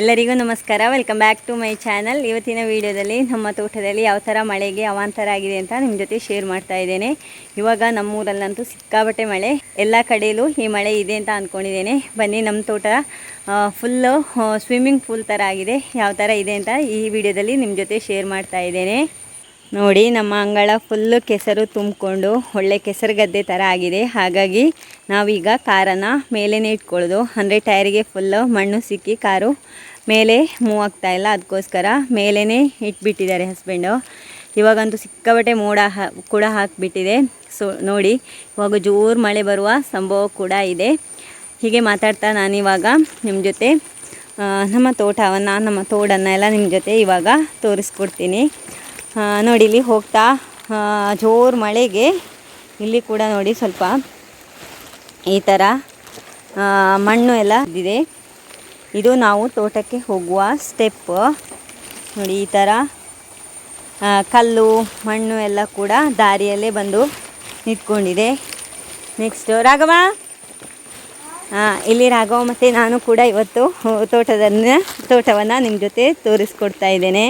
ಎಲ್ಲರಿಗೂ ನಮಸ್ಕಾರ. Welcome back to my channel ಇವತ್ತಿನ ವಿಡಿಯೋದಲ್ಲಿ ನಮ್ಮ ತೋಟದಲ್ಲಿ ಯಾವ ಥರ ಮಳೆಗೆ ಅವಾಂತರ ಆಗಿದೆ ಅಂತ ನಿಮ್ಮ ಜೊತೆ ಶೇರ್ ಮಾಡ್ತಾ ಇದ್ದೇನೆ. ಇವಾಗ ನಮ್ಮೂರಲ್ಲಂತೂ ಸಿಕ್ಕಾಬಟ್ಟೆ ಮಳೆ. ಎಲ್ಲ ಕಡೆಯಲ್ಲೂ ಈ ಮಳೆ ಇದೆ ಅಂತ ಅಂದ್ಕೊಂಡಿದ್ದೇನೆ ಬನ್ನಿ ನಮ್ಮ ತೋಟ ಫುಲ್ಲು ಸ್ವಿಮ್ಮಿಂಗ್ ಪೂಲ್ ಥರ ಆಗಿದೆ. ಯಾವ ಥರ ಇದೆ ಅಂತ ಈ ವಿಡಿಯೋದಲ್ಲಿ ನಿಮ್ಮ ಜೊತೆ ಶೇರ್ ಮಾಡ್ತಾ ಇದ್ದೇನೆ. ನೋಡಿ, ನಮ್ಮ ಅಂಗಳ ಫುಲ್ಲು ಕೆಸರು ತುಂಬಿಕೊಂಡು ಒಳ್ಳೆ ಕೆಸರು ಗದ್ದೆ ಥರ ಆಗಿದೆ. ಹಾಗಾಗಿ ನಾವೀಗ ಕಾರನ್ನು ಮೇಲೇ ಇಟ್ಕೊಳ್ಳೋದು. ಅಂದರೆ ಟೈರಿಗೆ ಫುಲ್ಲು ಮಣ್ಣು ಸಿಕ್ಕಿ ಕಾರು ಮೇಲೆ ಮೂವ್ ಆಗ್ತಾ ಇಲ್ಲ. ಅದಕ್ಕೋಸ್ಕರ ಮೇಲೇ ಇಟ್ಬಿಟ್ಟಿದ್ದಾರೆ ಹಸ್ಬೆಂಡು ಇವಾಗಂತೂ ಸಿಕ್ಕಾಬಟ್ಟೆ ಮೋಡ ಕೂಡ ಹಾಕಿಬಿಟ್ಟಿದೆ. ಸೊ ನೋಡಿ, ಇವಾಗ ಜೋರು ಮಳೆ ಬರುವ ಸಂಭವ ಕೂಡ ಇದೆ. ಹೀಗೆ ಮಾತಾಡ್ತಾ ನಾನಿವಾಗ ನಿಮ್ಮ ಜೊತೆ ನಮ್ಮ ತೋಟವನ್ನು, ನಮ್ಮ ತೋಡನ್ನು ಎಲ್ಲ ನಿಮ್ಮ ಜೊತೆ ಇವಾಗ ತೋರಿಸ್ಕೊಡ್ತೀನಿ. ನೋಡಿ, ಇಲ್ಲಿ ಹೋಗ್ತಾ ಜೋರು ಮಳೆಗೆ, ಇಲ್ಲಿ ಕೂಡ ನೋಡಿ ಸ್ವಲ್ಪ ಈ ಥರ ಮಣ್ಣು ಎಲ್ಲ ಇದೆ. ಇದು ನಾವು ತೋಟಕ್ಕೆ ಹೋಗುವ ಸ್ಟೆಪ್ ನೋಡಿ, ಈ ಥರ ಕಲ್ಲು, ಮಣ್ಣು ಎಲ್ಲ ಕೂಡ ದಾರಿಯಲ್ಲೇ ಬಂದು ನಿಂತ್ಕೊಂಡಿದೆ. ನೆಕ್ಸ್ಟು ರಾಘವ? ಹಾಂ ಇಲ್ಲಿ ರಾಘವ ಮತ್ತು ನಾನು ಕೂಡ ಇವತ್ತು ತೋಟದನ್ನ, ತೋಟವನ್ನು ನಿಮ್ಮ ಜೊತೆ ತೋರಿಸ್ಕೊಡ್ತಾ ಇದ್ದೇನೆ.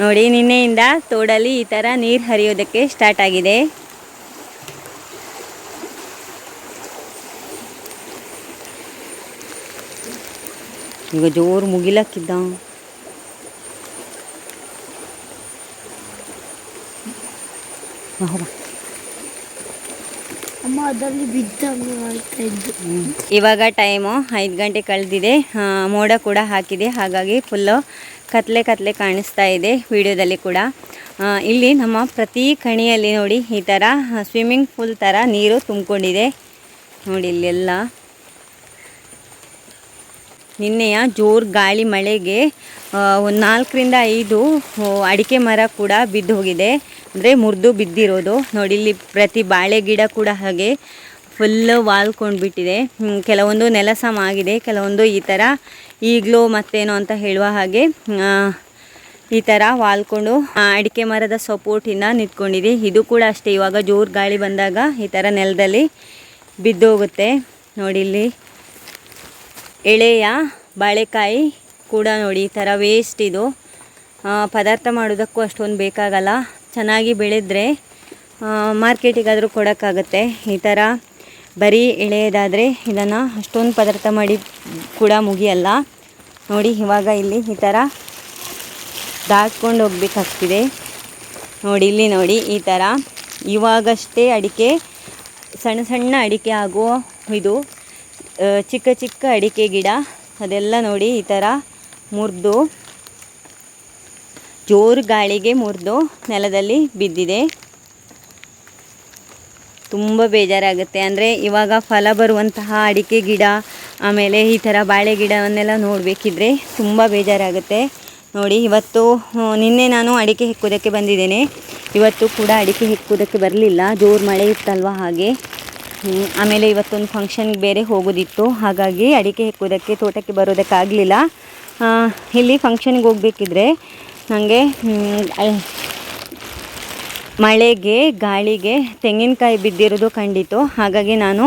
ನೋಡಿ ನಿನ್ನೆಯಿಂದ ತೋಡಲ್ಲಿ ಈ ಥರ ನೀರು ಹರಿಯೋದಕ್ಕೆ ಸ್ಟಾರ್ಟ್ ಆಗಿದೆ. ಈಗ ಜೋರು ಮುಗಿಲಕ್ಕಿದ್ದ. ಇವಾಗ ಟೈಮು ಐದು ಗಂಟೆ ಕಳೆದಿದೆ. ಮೋಡ ಕೂಡ ಹಾಕಿದೆ. ಹಾಗಾಗಿ ಫುಲ್ಲು ಕತ್ಲೆ ಕತ್ಲೆ ಕಾಣಿಸ್ತಾ ಇದೆ ವಿಡಿಯೋದಲ್ಲಿ ಕೂಡ. ಇಲ್ಲಿ ನಮ್ಮ ಪ್ರತಿ ಕಣಿಯಲ್ಲಿ ನೋಡಿ ಈ ಥರ ಸ್ವಿಮ್ಮಿಂಗ್ ಪೂಲ್ ಥರ ನೀರು ತುಂಬಿಕೊಂಡಿದೆ. ನೋಡಿ ಇಲ್ಲೆಲ್ಲ. ನಿನ್ನೆಯ ಜೋರು ಗಾಳಿ ಮಳೆಗೆ ಒಂದು ನಾಲ್ಕರಿಂದ ಐದು ಅಡಿಕೆ ಮರ ಕೂಡ ಬಿದ್ದು ಹೋಗಿದೆ. ಅಂದರೆ ಮುರಿದು ಬಿದ್ದಿರೋದು. ನೋಡಿ ಇಲ್ಲಿ ಪ್ರತಿ ಬಾಳೆ ಗಿಡ ಕೂಡ ಹಾಗೆ ಫುಲ್ಲು ವಾಲ್ಕೊಂಡ್ಬಿಟ್ಟಿದೆ ಕೆಲವೊಂದು ನೆಲಸಮ ಆಗಿದೆ, ಕೆಲವೊಂದು ಈ ಥರ ಈಗಲೂ ಮತ್ತೇನು ಅಂತ ಹೇಳುವ ಹಾಗೆ ಈ ಥರ ವಾಲ್ಕೊಂಡು ಅಡಿಕೆ ಮರದ ಸಪೋರ್ಟಿಂದ ನಿಂತ್ಕೊಂಡಿದೆ. ಇದು ಕೂಡ ಅಷ್ಟೇ, ಇವಾಗ ಜೋರು ಗಾಳಿ ಬಂದಾಗ ಈ ಥರ ನೆಲದಲ್ಲಿ ಬಿದ್ದೋಗುತ್ತೆ ನೋಡಿ ಇಲ್ಲಿ, ಎಳೆಯ ಬಾಳೆಕಾಯಿ ಕೂಡ ನೋಡಿ ಈ ಥರ ವೇಸ್ಟ್ ಇದು. ಪದಾರ್ಥ ಮಾಡೋದಕ್ಕೂ ಅಷ್ಟೊಂದು ಬೇಕಾಗಲ್ಲ. ಚೆನ್ನಾಗಿ ಬೆಳೆದ್ರೆ ಮಾರ್ಕೆಟಿಗಾದರೂ ಕೊಡೋಕ್ಕಾಗುತ್ತೆ. ಈ ಥರ ಬರೀ ಎಳೆಯದಾದರೆ ಇದನ್ನು ಅಷ್ಟೊಂದು ಪದಾರ್ಥ ಮಾಡಿ ಕೂಡ ಮುಗಿಯಲ್ಲ. ನೋಡಿ, ಇವಾಗ ಇಲ್ಲಿ ಈ ಥರ ದಾಟ್ಕೊಂಡು ಹೋಗ್ಬೇಕಾಗ್ತಿದೆ. ನೋಡಿ, ಇಲ್ಲಿ ನೋಡಿ, ಈ ಥರ ಇವಾಗಷ್ಟೇ ಅಡಿಕೆ, ಸಣ್ಣ ಸಣ್ಣ ಅಡಿಕೆ ಆಗುವ ಇದು ಚಿಕ್ಕ ಚಿಕ್ಕ ಅಡಿಕೆ ಗಿಡ, ಅದೆಲ್ಲ ನೋಡಿ ಈ ಥರ ಮುರಿದು, ಜೋರು ಗಾಳಿಗೆ ಮುರಿದು ನೆಲದಲ್ಲಿ ಬಿದ್ದಿದೆ. ತುಂಬ ಬೇಜಾರಾಗುತ್ತೆ. ಅಂದರೆ ಇವಾಗ ಫಲ ಬರುವಂತಹ ಅಡಿಕೆ ಗಿಡ, ಆಮೇಲೆ ಈ ಥರ ಬಾಳೆ ಗಿಡವನ್ನೆಲ್ಲ ನೋಡಬೇಕಿದ್ರೆ ತುಂಬ ಬೇಜಾರಾಗುತ್ತೆ. ನೋಡಿ, ಇವತ್ತು ನಿನ್ನೆ ನಾನು ಅಡಿಕೆ ಹೆಕ್ಕೋದಕ್ಕೆ ಬಂದಿದ್ದೇನೆ. ಇವತ್ತು ಕೂಡ ಅಡಿಕೆ ಹೆಕ್ಕೋದಕ್ಕೆ ಬರಲಿಲ್ಲ. ಜೋರು ಮಳೆ ಇತ್ತಲ್ವ ಹಾಗೆ. ಆಮೇಲೆ ಇವತ್ತೊಂದು ಫಂಕ್ಷನ್ಗೆ ಬೇರೆ ಹೋಗೋದಿತ್ತು. ಹಾಗಾಗಿ ಅಡಿಕೆ ಹೆಕ್ಕೋದಕ್ಕೆ, ತೋಟಕ್ಕೆ ಬರೋದಕ್ಕಾಗಲಿಲ್ಲ. ಇಲ್ಲಿ ಫಂಕ್ಷನ್ಗೆ ಹೋಗಬೇಕಿದ್ರೆ ನನಗೆ ಮಳೆಗೆ, ಗಾಳಿಗೆ ತೆಂಗಿನಕಾಯಿ ಬಿದ್ದಿರೋದು ಕಂಡಿತು ಹಾಗಾಗಿ ನಾನು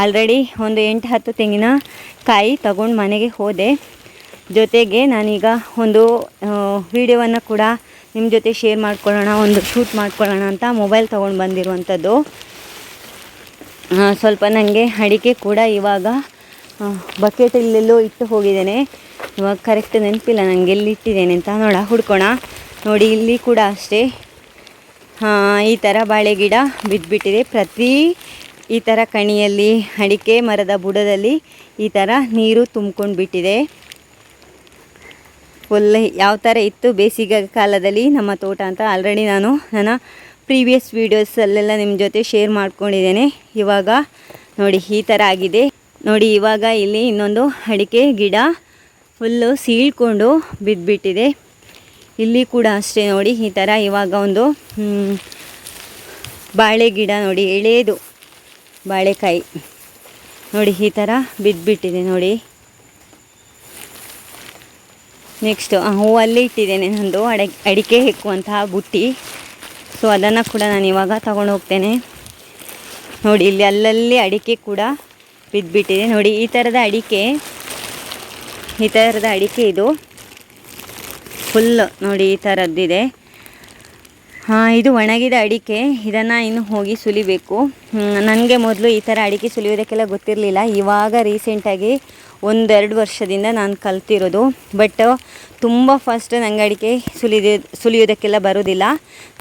ಆಲ್ರೆಡಿ ಒಂದು ಎಂಟು, ಹತ್ತು ತೆಂಗಿನಕಾಯಿ ತಗೊಂಡು ಮನೆಗೆ ಹೋದೆ. ಜೊತೆಗೆ ನಾನೀಗ ಒಂದು ವಿಡಿಯೋವನ್ನು ಕೂಡ ನಿಮ್ಮ ಜೊತೆ ಶೇರ್ ಮಾಡ್ಕೊಳ್ಳೋಣ, ಒಂದು ಶೂಟ್ ಮಾಡ್ಕೊಳ್ಳೋಣ ಅಂತ ಮೊಬೈಲ್ ತೊಗೊಂಡು ಬಂದಿರುವಂಥದ್ದು. ಸ್ವಲ್ಪ ನನಗೆ ಅಡಿಕೆ ಕೂಡ ಇವಾಗ ಬಕೆಟ್ ಇಲ್ಲೆಲ್ಲೋ ಇಟ್ಟು ಹೋಗಿದ್ದೇನೆ. ಇವಾಗ ಕರೆಕ್ಟ್ ನೆನಪಿಲ್ಲ ನನಗೆ ಎಲ್ಲಿ ಇಟ್ಟಿದ್ದೇನೆ ಅಂತ ನೋಡ ಹುಡ್ಕೋಣ. ನೋಡಿ, ಇಲ್ಲಿ ಕೂಡ ಅಷ್ಟೇ. ಈ ಥರ ಬಾಳೆ ಗಿಡ ಬಿದ್ದುಬಿಟ್ಟಿದೆ ಪ್ರತಿ ಈ ಥರ ಕಣಿಯಲ್ಲಿ, ಅಡಿಕೆ ಮರದ ಬುಡದಲ್ಲಿ ಈ ಥರ ನೀರು ತುಂಬ್ಕೊಂಡು ಬಿಟ್ಟಿದೆ ಫುಲ್ ಯಾವ ಥರ ಇತ್ತು ಬೇಸಿಗೆ ಕಾಲದಲ್ಲಿ ನಮ್ಮ ತೋಟ ಅಂತ ಆಲ್ರೆಡಿ ನಾನು ನನ್ನ ಪ್ರೀವಿಯಸ್ ವೀಡಿಯೋಸಲ್ಲೆಲ್ಲ ನಿಮ್ಮ ಜೊತೆ ಶೇರ್ ಮಾಡ್ಕೊಂಡಿದ್ದೇನೆ. ಇವಾಗ ನೋಡಿ, ಈ ಥರ ಆಗಿದೆ. ನೋಡಿ, ಇವಾಗ ಇಲ್ಲಿ ಇನ್ನೊಂದು ಅಡಿಕೆ ಗಿಡ ಫುಲ್ಲು ಸೀಳ್ಕೊಂಡು ಬಿದ್ದುಬಿಟ್ಟಿದೆ ಇಲ್ಲಿ ಕೂಡ ಅಷ್ಟೇ ನೋಡಿ, ಈ ಥರ ಇವಾಗ ಒಂದು ಬಾಳೆ ಗಿಡ ನೋಡಿ ಎಳೆಯದು ಬಾಳೆಕಾಯಿ. ನೋಡಿ, ಈ ಥರ ಬಿದ್ದುಬಿಟ್ಟಿದೆ ನೋಡಿ. ನೆಕ್ಸ್ಟು ಹೂ ಅಲ್ಲಿ ಇಟ್ಟಿದ್ದೇನೆ ನಂದು, ಅಡ, ಅಡಿಕೆ ಹೆಕ್ಕುವಂತಹ ಬುಟ್ಟಿ. ಸೊ ಅದನ್ನು ಕೂಡ ನಾನು ಇವಾಗ ತಗೊಂಡು ಹೋಗ್ತೇನೆ. ನೋಡಿ, ಇಲ್ಲಿ ಅಲ್ಲಲ್ಲಿ ಅಡಿಕೆ ಕೂಡ ಬಿದ್ದುಬಿಟ್ಟಿದೆ ನೋಡಿ, ಈ ಥರದ ಅಡಿಕೆ, ಈ ಥರದ ಅಡಿಕೆ ಇದು. ಫುಲ್ ನೋಡಿ ಈ ಥರದ್ದಿದೆ ಹಾಂ, ಇದು ಒಣಗಿದ ಅಡಿಕೆ. ಇದನ್ನು ಇನ್ನು ಹೋಗಿ ಸುಲಿಬೇಕು. ನನಗೆ ಮೊದಲು ಈ ಥರ ಅಡಿಕೆ ಸುಲಿಯೋದಕ್ಕೆಲ್ಲ ಗೊತ್ತಿರಲಿಲ್ಲ. ಇವಾಗ ರೀಸೆಂಟಾಗಿ ಒಂದೆರಡು ವರ್ಷದಿಂದ ನಾನು ಕಲ್ತಿರೋದು. ಬಟ್ ತುಂಬ ಫಸ್ಟ್ ನನಗೆ ಅಡಿಕೆ ಸುಲಿದ, ಸುಲಿಯೋದಕ್ಕೆಲ್ಲ ಬರೋದಿಲ್ಲ.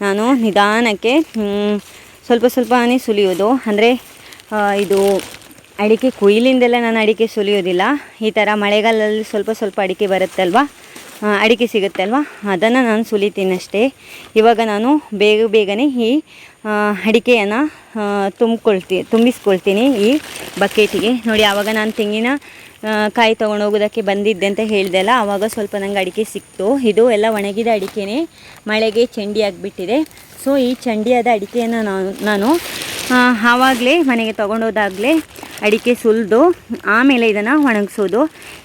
ನಾನು ನಿಧಾನಕ್ಕೆ ಸ್ವಲ್ಪ ಸ್ವಲ್ಪನೇ ಸುಲಿಯೋದು. ಅಂದರೆ ಇದು ಅಡಿಕೆ ಕುಯ್ಲಿಂದೆಲ್ಲ ನಾನು ಅಡಿಕೆ ಸುಲಿಯೋದಿಲ್ಲ. ಈ ಥರ ಮಳೆಗಾಲದಲ್ಲಿ ಸ್ವಲ್ಪ ಸ್ವಲ್ಪ ಅಡಿಕೆ ಬರುತ್ತಲ್ವ? ಅಡಿಕೆ ಅಲ್ವಾ? ಅದನ್ನು ನಾನು ಸುಲಿತೀನಿ ಅಷ್ಟೇ. ಇವಾಗ ನಾನು ಬೇಗ ಬೇಗನೆ ಈ ಅಡಿಕೆಯನ್ನು ತುಂಬಿಕೊಳ್ತಿ, ತುಂಬಿಸ್ಕೊಳ್ತೀನಿ ಈ ಬಕೆಟಿಗೆ. ನೋಡಿ, ಆವಾಗ ನಾನು ತೆಂಗಿನ ಕಾಯಿ ತೊಗೊಂಡು ಹೋಗೋದಕ್ಕೆ ಬಂದಿದ್ದೆ ಅಂತ ಹೇಳಿದೆ ಅಲ್ಲ, ಆವಾಗ ಸ್ವಲ್ಪ ನಂಗೆ ಅಡಿಕೆ ಸಿಕ್ತು. ಇದು ಎಲ್ಲ ಒಣಗಿದ ಅಡಿಕೆನೇ. ಮಳೆಗೆ ಚಂಡಿ ಆಗಿಬಿಟ್ಟಿದೆ. ಸೊ ಈ ಚಂಡಿಯಾದ ಅಡಿಕೆಯನ್ನು ನಾನು ನಾನು ಆವಾಗಲೇ ಮನೆಗೆ ತೊಗೊಂಡೋದಾಗಲೇ ಅಡಿಕೆ ಸುಲಿದು, ಆಮೇಲೆ ಇದನ್ನು ಒಣಗಿಸೋದು.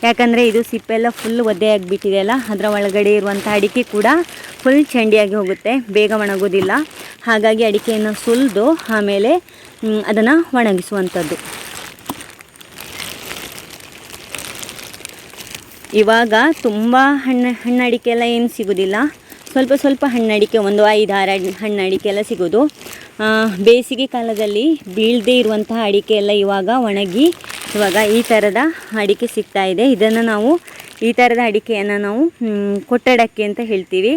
ಯಾಕಂದರೆ ಇದು ಸಿಪ್ಪೆಲ್ಲ ಫುಲ್ ಒದ್ದೆ ಆಗಿಬಿಟ್ಟಿದೆ ಅಲ್ಲ, ಅದರ ಒಳಗಡೆ ಇರುವಂಥ ಅಡಿಕೆ ಕೂಡ ಫುಲ್ ಚಂಡಿಯಾಗಿ ಹೋಗುತ್ತೆ, ಬೇಗ ಒಣಗೋದಿಲ್ಲ. ಹಾಗಾಗಿ ಅಡಿಕೆಯನ್ನು ಸುಲಿದು, ಆಮೇಲೆ ಅದನ್ನು ಒಣಗಿಸುವಂಥದ್ದು. ಇವಾಗ ತುಂಬ ಹಣ್ಣು ಹಣ್ಣಡಿಕೆ ಎಲ್ಲ ಏನು ಸಿಗೋದಿಲ್ಲ. ಸ್ವಲ್ಪ ಸ್ವಲ್ಪ ಹಣ್ಣಡಿಕೆ, ಒಂದು ಐದು, ಆರು ಹಣ್ಣಡಿಕೆ ಎಲ್ಲ ಸಿಗೋದು. ಬೇಸಿಗೆ ಕಾಲದಲ್ಲಿ ಬೀಳದೇ ಇರುವಂತಹ ಅಡಿಕೆ ಎಲ್ಲ ಇವಾಗ ಒಣಗಿ, ಇವಾಗ ಈ ಥರದ ಅಡಿಕೆ ಸಿಗ್ತಾ ಇದೆ. ಇದನ್ನು ನಾವು, ಈ ಥರದ ಅಡಿಕೆಯನ್ನು ನಾವು ಕೊಟ್ಟಡಕ್ಕೆ ಅಂತ ಹೇಳ್ತೀವಿ.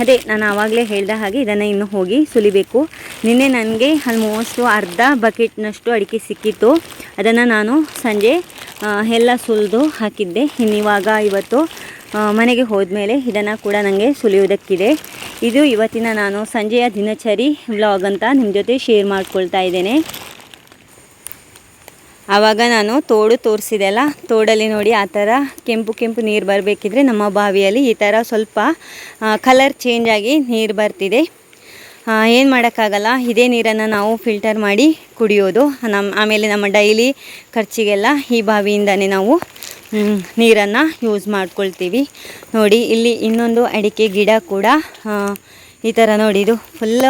ಅದೇ, ನಾನು ಆವಾಗಲೇ ಹೇಳಿದ ಹಾಗೆ ಇದನ್ನು ಇನ್ನು ಹೋಗಿ ಸುಲಿಬೇಕು. ನಿನ್ನೆ ನನಗೆ ಆಲ್ಮೋಸ್ಟು ಅರ್ಧ ಬಕೆಟ್ನಷ್ಟು ಅಡಿಕೆ ಸಿಕ್ಕಿತ್ತು. ಅದನ್ನು ನಾನು ಸಂಜೆ ಎಲ್ಲ ಸುಲಿದು ಹಾಕಿದ್ದೆ. ಇನ್ನಿವಾಗ ಇವತ್ತು ಮನೆಗೆ ಹೋದ್ಮೇಲೆ ಇದನ್ನು ಕೂಡ ನನಗೆ ಸುಲಿಯೋದಕ್ಕಿದೆ ಇದು ಇವತ್ತಿನ ನಾನು ಸಂಜೆಯ ದಿನಚರಿ ವ್ಲಾಗ್ ಅಂತ ನಿಮ್ಮ ಜೊತೆ ಶೇರ್ ಮಾಡ್ಕೊಳ್ತಾ ಇದ್ದೇನೆ. ಆವಾಗ ನಾನು ತೋಡು ತೋರಿಸಿದೆ ಅಲ್ಲ, ತೋಡಲ್ಲಿ ನೋಡಿ ಆ ಥರ ಕೆಂಪು ಕೆಂಪು ನೀರು ಬರಬೇಕಿದ್ರೆ ನಮ್ಮ ಬಾವಿಯಲ್ಲಿ ಈ ಥರ ಸ್ವಲ್ಪ ಕಲರ್ ಚೇಂಜ್ ಆಗಿ ನೀರು ಬರ್ತಿದೆ. ಏನು ಮಾಡೋಕ್ಕಾಗಲ್ಲ, ಇದೇ ನೀರನ್ನು ನಾವು ಫಿಲ್ಟರ್ ಮಾಡಿ ಕುಡಿಯೋದು. ನಮ್ಮ, ಆಮೇಲೆ ನಮ್ಮ ಡೈಲಿ ಖರ್ಚಿಗೆಲ್ಲ ಈ ಬಾವಿಯಿಂದನೇ ನಾವು ನೀರನ್ನು ಯೂಸ್ ಮಾಡ್ಕೊಳ್ತೀವಿ. ನೋಡಿ, ಇಲ್ಲಿ ಇನ್ನೊಂದು ಅಡಿಕೆ ಗಿಡ ಕೂಡ ಈ ಥರ ನೋಡಿ, ಇದು ಫುಲ್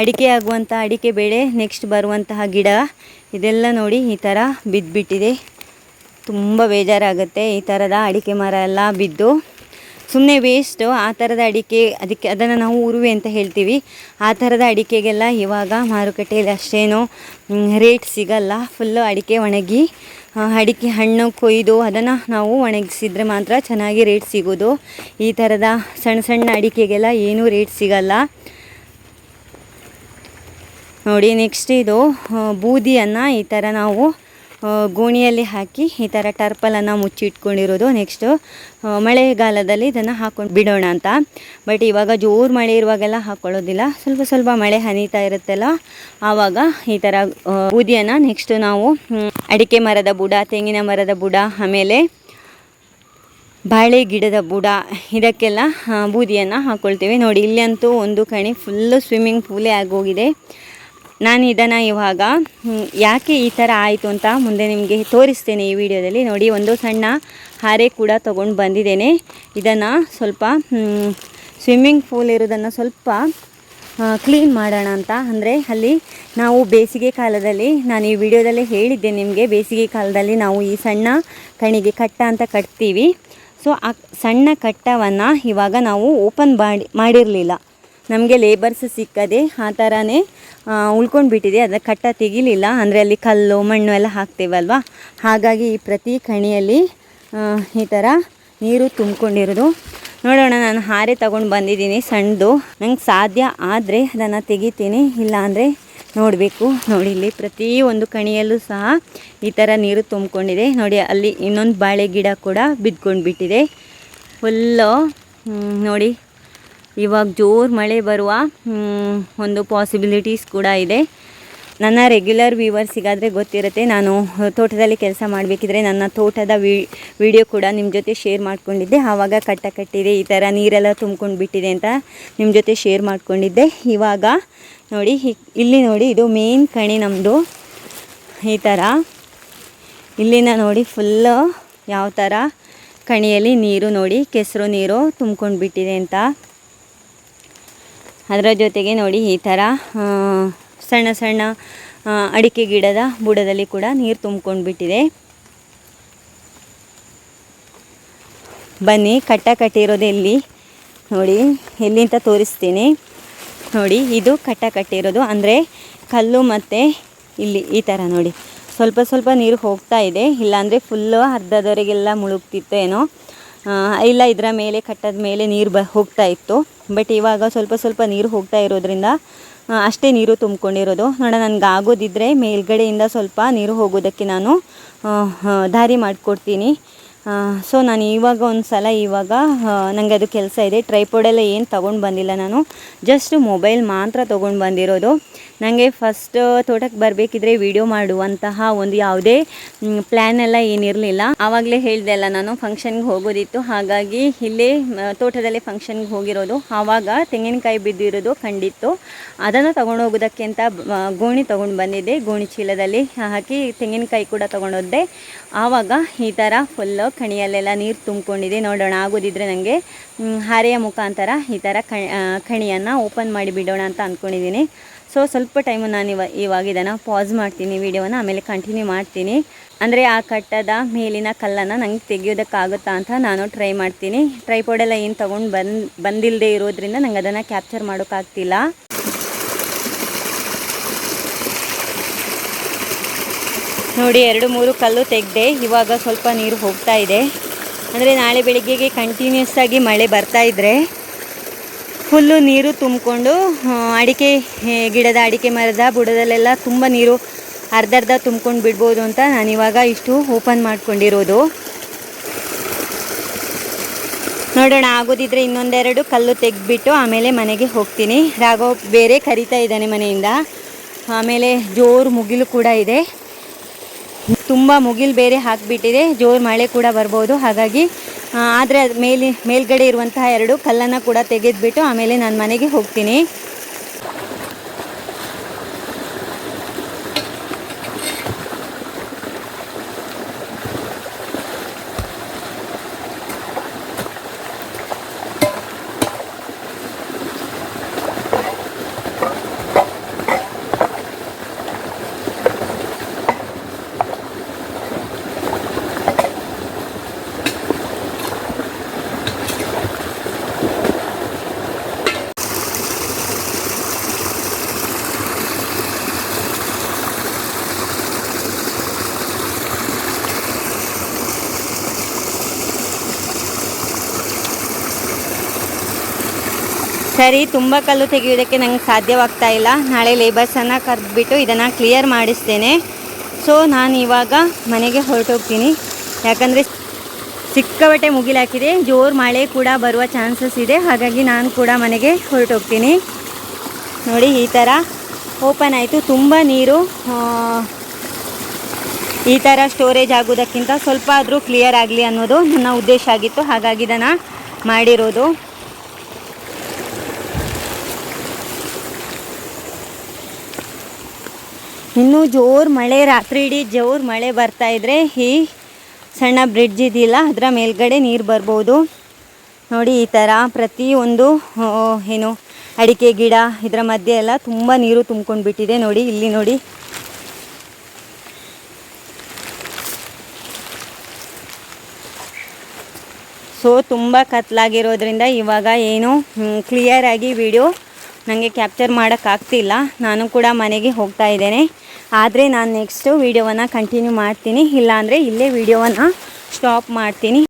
ಅಡಿಕೆ ಆಗುವಂಥ ಅಡಿಕೆ ಬೆಳೆ ನೆಕ್ಸ್ಟ್ ಬರುವಂತಹ ಗಿಡ. ಇದೆಲ್ಲ ನೋಡಿ, ಈ ಥರ ಬಿದ್ದುಬಿಟ್ಟಿದೆ ತುಂಬ ಬೇಜಾರಾಗುತ್ತೆ ಈ ಥರದ ಅಡಿಕೆ ಮರ ಎಲ್ಲ ಬಿದ್ದು. ಸುಮ್ಮನೆ ವೇಸ್ಟು ಆ ಥರದ ಅಡಿಕೆ, ಅದಕ್ಕೆ ಅದನ್ನು ನಾವು ಉರುವೆ ಅಂತ ಹೇಳ್ತೀವಿ. ಆ ಥರದ ಅಡಿಕೆಗೆಲ್ಲ ಇವಾಗ ಮಾರುಕಟ್ಟೆಯಲ್ಲಿ ಅಷ್ಟೇನು ರೇಟ್ ಸಿಗಲ್ಲ. ಫುಲ್ಲು ಅಡಿಕೆ ಒಣಗಿ ಅಡಿಕೆ ಹಣ್ಣು ಕೊಯ್ದು ಅದನ್ನು ನಾವು ಒಣಗಿಸಿದರೆ ಮಾತ್ರ ಚೆನ್ನಾಗಿ ರೇಟ್ ಸಿಗೋದು. ಈ ಥರದ ಸಣ್ಣ ಸಣ್ಣ ಅಡಿಕೆಗೆಲ್ಲ ಏನೂ ರೇಟ್ ಸಿಗಲ್ಲ. ನೋಡಿ ನೆಕ್ಸ್ಟ್ ಇದು ಬೂದಿಯನ್ನು ಈ ಥರ ನಾವು ಗೋಣಿಯಲ್ಲಿ ಹಾಕಿ ಈ ಥರ ಟರ್ಪಲನ್ನು ಮುಚ್ಚಿಟ್ಕೊಂಡಿರೋದು. ನೆಕ್ಸ್ಟು ಮಳೆಗಾಲದಲ್ಲಿ ಇದನ್ನು ಹಾಕೊಂಡು ಬಿಡೋಣ ಅಂತ. ಬಟ್ ಇವಾಗ ಜೋರು ಮಳೆ ಇರುವಾಗೆಲ್ಲ ಹಾಕ್ಕೊಳ್ಳೋದಿಲ್ಲ ಸ್ವಲ್ಪ ಸ್ವಲ್ಪ ಮಳೆ ಹನಿತಾ ಇರುತ್ತಲ್ಲ, ಆವಾಗ ಈ ಥರ ಬೂದಿಯನ್ನು ನೆಕ್ಸ್ಟು ನಾವು ಅಡಿಕೆ ಮರದ ಬುಡ, ತೆಂಗಿನ ಮರದ ಬುಡ, ಆಮೇಲೆ ಬಾಳೆ ಗಿಡದ ಬುಡ, ಇದಕ್ಕೆಲ್ಲ ಬೂದಿಯನ್ನು ಹಾಕ್ಕೊಳ್ತೀವಿ ನೋಡಿ ಇಲ್ಲಿ ಅಂತೂ ಒಂದು ಕಣಿ ಫುಲ್ಲು ಸ್ವಿಮ್ಮಿಂಗ್ ಪೂಲೇ ಆಗೋಗಿದೆ. ನಾನು ಇದನ್ನು ಇವಾಗ ಯಾಕೆ ಈ ಥರ ಆಯಿತು ಅಂತ ಮುಂದೆ ನಿಮಗೆ ತೋರಿಸ್ತೇನೆ ಈ ವಿಡಿಯೋದಲ್ಲಿ. ನೋಡಿ, ಒಂದು ಸಣ್ಣ ಹಾರೆ ಕೂಡ ತೊಗೊಂಡು ಬಂದಿದ್ದೇನೆ. ಇದನ್ನು ಸ್ವಲ್ಪ ಸ್ವಿಮ್ಮಿಂಗ್ ಪೂಲ್ ಇರೋದನ್ನು ಸ್ವಲ್ಪ ಕ್ಲೀನ್ ಮಾಡೋಣ ಅಂತ. ಅಂದರೆ ಅಲ್ಲಿ ನಾವು ಬೇಸಿಗೆ ಕಾಲದಲ್ಲಿ, ನಾನು ಈ ವಿಡಿಯೋದಲ್ಲಿ ಹೇಳಿದ್ದೆ ನಿಮಗೆ, ಬೇಸಿಗೆ ಕಾಲದಲ್ಲಿ ನಾವು ಈ ಸಣ್ಣ ಕಣಿಗೆ ಕಟ್ಟ ಅಂತ ಕಟ್ತೀವಿ. ಸೊ ಆ ಸಣ್ಣ ಕಟ್ಟವನ್ನು ಇವಾಗ ನಾವು ಓಪನ್ ಮಾಡಿ, ಮಾಡಿರಲಿಲ್ಲ. ನಮಗೆ ಲೇಬರ್ಸ್ ಸಿಕ್ಕದೆ ಆ ಥರನೇ ಉಳ್ಕೊಂಡು ಬಿಟ್ಟಿದೆ ಅದರ ಕಟ್ಟ ತೆಗಿಲಿಲ್ಲ. ಅಂದರೆ ಅಲ್ಲಿ ಕಲ್ಲು, ಮಣ್ಣು ಎಲ್ಲ ಹಾಕ್ತೇವಲ್ವ? ಹಾಗಾಗಿ ಈ ಪ್ರತಿ ಕಣಿಯಲ್ಲಿ ಈ ಥರ ನೀರು ತುಂಬಿಕೊಂಡಿರೋದು. ನೋಡೋಣ, ನಾನು ಹಾರೆ ತಗೊಂಡು ಬಂದಿದ್ದೀನಿ ಸಣ್ಣದು. ನಂಗೆ ಸಾಧ್ಯ ಆದರೆ ಅದನ್ನು ತೆಗಿತೀನಿ. ಇಲ್ಲ ಅಂದರೆ ನೋಡಬೇಕು. ನೋಡಿ, ಇಲ್ಲಿ ಪ್ರತಿ ಒಂದು ಕಣಿಯಲ್ಲೂ ಸಹ ಈ ಥರ ನೀರು ತುಂಬಿಕೊಂಡಿದೆ. ನೋಡಿ, ಅಲ್ಲಿ ಇನ್ನೊಂದು ಬಾಳೆ ಗಿಡ ಕೂಡ ಬಿದ್ಕೊಂಡು ಬಿಟ್ಟಿದೆ ಫುಲ್ಲು ನೋಡಿ. ಇವಾಗ ಜೋರು ಮಳೆ ಬರುವ ಒಂದು ಪಾಸಿಬಿಲಿಟೀಸ್ ಕೂಡ ಇದೆ. ನನ್ನ ರೆಗ್ಯುಲರ್ ವ್ಯೂವರ್ಸಿಗಾದರೆ ಗೊತ್ತಿರುತ್ತೆ, ನಾನು ತೋಟದಲ್ಲಿ ಕೆಲಸ ಮಾಡಬೇಕಿದ್ರೆ ನನ್ನ ತೋಟದ ವಿಡಿಯೋ ಕೂಡ ನಿಮ್ಮ ಜೊತೆ ಶೇರ್ ಮಾಡ್ಕೊಂಡಿದ್ದೆ. ಆವಾಗ ಕಟ್ಟ ಕಟ್ಟಿದೆ, ಈ ಥರ ನೀರೆಲ್ಲ ತುಂಬ್ಕೊಂಡು ಬಿಟ್ಟಿದೆ ಅಂತ ನಿಮ್ಮ ಜೊತೆ ಶೇರ್ ಮಾಡ್ಕೊಂಡಿದ್ದೆ. ಇವಾಗ ನೋಡಿ ಇಲ್ಲಿ ನೋಡಿ, ಇದು ಮೇನ್ ಕಣಿ ನಮ್ಮದು ಈ ಥರ ಇಲ್ಲಿನ ನೋಡಿ ಫುಲ್ಲು ಯಾವ ಥರ ಕಣಿಯಲ್ಲಿ ನೀರು ನೋಡಿ, ಕೆಸರು ನೀರು ತುಂಬ್ಕೊಂಡು ಬಿಟ್ಟಿದೆ ಅಂತ. ಅದರ ಜೊತೆಗೆ ನೋಡಿ ಈ ಥರ ಸಣ್ಣ ಸಣ್ಣ ಅಡಿಕೆ ಗಿಡದ ಬುಡದಲ್ಲಿ ಕೂಡ ನೀರು ತುಂಬ್ಕೊಂಡು ಬಿಟ್ಟಿದೆ ಬನ್ನಿ, ಕಟ್ಟ ಕಟ್ಟಿರೋದು ಎಲ್ಲಿ? ನೋಡಿ, ಎಲ್ಲಿ ಅಂತ ತೋರಿಸ್ತೀನಿ. ನೋಡಿ, ಇದು ಕಟ್ಟ ಕಟ್ಟಿರೋದು ಅಂದರೆ ಕಲ್ಲು ಮತ್ತು ಇಲ್ಲಿ, ಈ ಥರ ನೋಡಿ. ಸ್ವಲ್ಪ ಸ್ವಲ್ಪ ನೀರು ಹೋಗ್ತಾ ಇದೆ. ಇಲ್ಲಾಂದರೆ ಫುಲ್ಲು ಅರ್ಧದವರೆಗೆಲ್ಲ ಮುಳುಗ್ತಿತ್ತು ಏನೋ. ಇಲ್ಲ, ಇದರ ಮೇಲೆ ಕಟ್ಟದ ಮೇಲೆ ನೀರು ಬ, ಹೋಗ್ತಾ ಇತ್ತು. ಬಟ್ ಇವಾಗ ಸ್ವಲ್ಪ ಸ್ವಲ್ಪ ನೀರು ಹೋಗ್ತಾ ಇರೋದ್ರಿಂದ ಅಷ್ಟೇ ನೀರು ತುಂಬ್ಕೊಂಡಿರೋದು. ನೋಡ ನನಗೆ ಆಗೋದಿದ್ದರೆ ಮೇಲ್ಗಡೆಯಿಂದ ಸ್ವಲ್ಪ ನೀರು ಹೋಗೋದಕ್ಕೆ ನಾನು ದಾರಿ ಮಾಡಿಕೊಡ್ತೀನಿ. ಸೊ ನಾನು ಇವಾಗ ಒಂದು ಸಲ ಇವಾಗ ನನಗೆ ಅದು ಕೆಲಸ ಇದೆ. ಟ್ರೈಪೋಡೆಲ್ಲ ಏನು ತೊಗೊಂಡು ಬಂದಿಲ್ಲ ನಾನು. ಜಸ್ಟ್ ಮೊಬೈಲ್ ಮಾತ್ರ ತೊಗೊಂಡು ಬಂದಿರೋದು. ನನಗೆ ಫಸ್ಟ್ ತೋಟಕ್ಕೆ ಬರಬೇಕಿದ್ರೆ ವಿಡಿಯೋ ಮಾಡುವಂತಹ ಒಂದು ಯಾವುದೇ ಪ್ಲ್ಯಾನ್ ಎಲ್ಲ ಏನಿರಲಿಲ್ಲ. ಆವಾಗಲೇ ಹೇಳಿದೆ ಅಲ್ಲ ನಾನು ಫಂಕ್ಷನ್ಗೆ ಹೋಗೋದಿತ್ತು. ಹಾಗಾಗಿ ಇಲ್ಲೇ ತೋಟದಲ್ಲೇ ಫಂಕ್ಷನ್ಗೆ ಹೋಗಿರೋದು. ಆವಾಗ ತೆಂಗಿನಕಾಯಿ ಬಿದ್ದಿರೋದು ಕಂಡಿತ್ತು. ಅದನ್ನು ತೊಗೊಂಡು ಹೋಗೋದಕ್ಕೆ ಅಂತ ಗೋಣಿ ತೊಗೊಂಡು ಬಂದಿದ್ದೆ. ಗೋಣಿ ಚೀಲದಲ್ಲಿ ಹಾಕಿ ತೆಂಗಿನಕಾಯಿ ಕೂಡ ತೊಗೊಂಡೋದ್ದೆ ಆವಾಗ ಈ ಥರ ಫುಲ್ಲು ಕಣಿಯಲ್ಲೆಲ್ಲ ನೀರು ತುಂಬಿಕೊಂಡಿದೆ. ನೋಡೋಣ, ಆಗೋದಿದ್ರೆ ನನಗೆ ಹಾರೆಯ ಮುಖಾಂತರ ಈ ಥರ ಕಣಿ ಕಣಿಯನ್ನು ಓಪನ್ ಮಾಡಿ ಬಿಡೋಣ ಅಂತ ಅಂದ್ಕೊಂಡಿದ್ದೀನಿ ಸೊ ಸ್ವಲ್ಪ ಟೈಮು ನಾನು ಇವ ಇವಾಗ ಇದನ್ನು ಪಾಸ್ ಮಾಡ್ತೀನಿ ವಿಡಿಯೋನ ಆಮೇಲೆ ಕಂಟಿನ್ಯೂ ಮಾಡ್ತೀನಿ. ಅಂದರೆ ಆ ಕಟ್ಟದ ಮೇಲಿನ ಕಲ್ಲನ್ನು ನಂಗೆ ತೆಗೆಯೋದಕ್ಕಾಗುತ್ತಾ ಅಂತ ನಾನು ಟ್ರೈ ಮಾಡ್ತೀನಿ. ಟ್ರೈಪೋಡೆಲ್ಲ ಏನು ತೊಗೊಂಡು ಬಂದು ಬಂದಿಲ್ಲದೆ ಇರೋದ್ರಿಂದ ನಂಗೆ ಅದನ್ನು ಕ್ಯಾಪ್ಚರ್ ಮಾಡೋಕ್ಕಾಗ್ತಿಲ್ಲ. ನೋಡಿ, ಎರಡು, ಮೂರು ಕಲ್ಲು ತೆಗೆದೆ ಇವಾಗ ಸ್ವಲ್ಪ ನೀರು ಹೋಗ್ತಾ ಇದೆ. ಅಂದರೆ ನಾಳೆ ಬೆಳಿಗ್ಗೆಗೆ ಕಂಟಿನ್ಯೂಸ್ ಆಗಿ ಮಳೆ ಬರ್ತಾ ಇದ್ದರೆ ಫುಲ್ಲು ನೀರು ತುಂಬಿಕೊಂಡು ಅಡಿಕೆ ಗಿಡದ ಅಡಿಕೆ ಮರದ ಬುಡದಲ್ಲೆಲ್ಲ ತುಂಬ ನೀರು ಅರ್ಧ ಅರ್ಧ ತುಂಬ್ಕೊಂಡು ಬಿಡ್ಬೋದು ಅಂತ ನಾನು ಇವಾಗ ಇಷ್ಟು ಓಪನ್ ಮಾಡ್ಕೊಂಡಿರೋದು. ನೋಡೋಣ, ಆಗೋದಿದ್ರೆ ಇನ್ನೊಂದೆರಡು ಕಲ್ಲು ತೆಗೆದ್ಬಿಟ್ಟು ಆಮೇಲೆ ಮನೆಗೆ ಹೋಗ್ತೀನಿ. ರಾಘವ್ ಬೇರೆ ಕರಿತಾ ಇದ್ದಾನೆ ಮನೆಯಿಂದ. ಆಮೇಲೆ ಜೋರು ಮುಗಿಲು ಕೂಡ ಇದೆ. ತುಂಬ ಮುಗಿಲು ಬೇರೆ ಹಾಕಿಬಿಟ್ಟಿದೆ. ಜೋರು ಮಳೆ ಕೂಡ ಬರ್ಬೋದು. ಹಾಗಾಗಿ ಆದರೆ ಅದು ಮೇಲೆ, ಮೇಲ್ಗಡೆ ಇರುವಂತಹ ಎರಡು ಕಲ್ಲನ್ನು ಕೂಡ ತೆಗೆದುಬಿಟ್ಟು ಆಮೇಲೆ ನಾನು ಮನೆಗೆ ಹೋಗ್ತೀನಿ. ಸರಿ, ತುಂಬ ಕಲ್ಲು ತೆಗೆಯೋದಕ್ಕೆ ನಂಗೆ ಸಾಧ್ಯವಾಗ್ತಾ ಇಲ್ಲ. ನಾಳೆ ಲೇಬರ್ಸನ್ನು ಕರೆದ್ಬಿಟ್ಟು ಇದನ್ನು ಕ್ಲಿಯರ್ ಮಾಡಿಸ್ತೇನೆ. ಸೊ ನಾನು ಇವಾಗ ಮನೆಗೆ ಹೊರಟೋಗ್ತೀನಿ. ಯಾಕಂದರೆ ಸಿಕ್ಕಾಬಟ್ಟೆ ಮುಗಿಲಾಕಿದೆ ಜೋರು ಮಳೆ ಕೂಡ ಬರುವ ಚಾನ್ಸಸ್ ಇದೆ. ಹಾಗಾಗಿ ನಾನು ಕೂಡ ಮನೆಗೆ ಹೊರಟೋಗ್ತೀನಿ. ನೋಡಿ, ಈ ಥರ ಓಪನ್ ಆಯಿತು. ತುಂಬ ನೀರು ಈ ಥರ ಸ್ಟೋರೇಜ್ ಆಗೋದಕ್ಕಿಂತ ಸ್ವಲ್ಪ ಆದರೂ ಕ್ಲಿಯರ್ ಆಗಲಿ ಅನ್ನೋದು ನನ್ನ ಉದ್ದೇಶ ಆಗಿತ್ತು. ಹಾಗಾಗಿ ಇದನ್ನು ಮಾಡಿರೋದು. ಇನ್ನೂ ಜೋರು ಮಳೆ ರಾತ್ರಿ ಇಡೀ ಜೋರು ಮಳೆ ಬರ್ತಾ ಇದ್ರೆ ಈ ಸಣ್ಣ ಬ್ರಿಡ್ಜ್ ಇದೆಯಲ್ಲ, ಅದರ ಮೇಲ್ಗಡೆ ನೀರು ಬರ್ಬೋದು. ನೋಡಿ, ಈ ಥರ ಪ್ರತಿಯೊಂದು ಏನು, ಅಡಿಕೆ ಗಿಡ, ಇದರ ಮಧ್ಯೆ ಎಲ್ಲ ತುಂಬ ನೀರು ತುಂಬ್ಕೊಂಡು ಬಿಟ್ಟಿದೆ. ನೋಡಿ, ಇಲ್ಲಿ ನೋಡಿ. ಸೊ ತುಂಬ ಕತ್ಲಾಗಿರೋದ್ರಿಂದ ಇವಾಗ ಏನು ಕ್ಲಿಯರಾಗಿ ವಿಡಿಯೋ ನನಗೆ ಕ್ಯಾಪ್ಚರ್ ಮಾಡೋಕ್ಕಾಗ್ತಿಲ್ಲ ನಾನು ಕೂಡ ಮನೆಗೆ ಹೋಗ್ತಾ ಇದ್ದೇನೆ. ಆದರೆ ನಾನು ನೆಕ್ಸ್ಟು ವೀಡಿಯೋವನ್ನು ಕಂಟಿನ್ಯೂ ಮಾಡ್ತೀನಿ. ಇಲ್ಲಾಂದರೆ ಇಲ್ಲೇ ವೀಡಿಯೋವನ್ನು ಸ್ಟಾಪ್ ಮಾಡ್ತೀನಿ.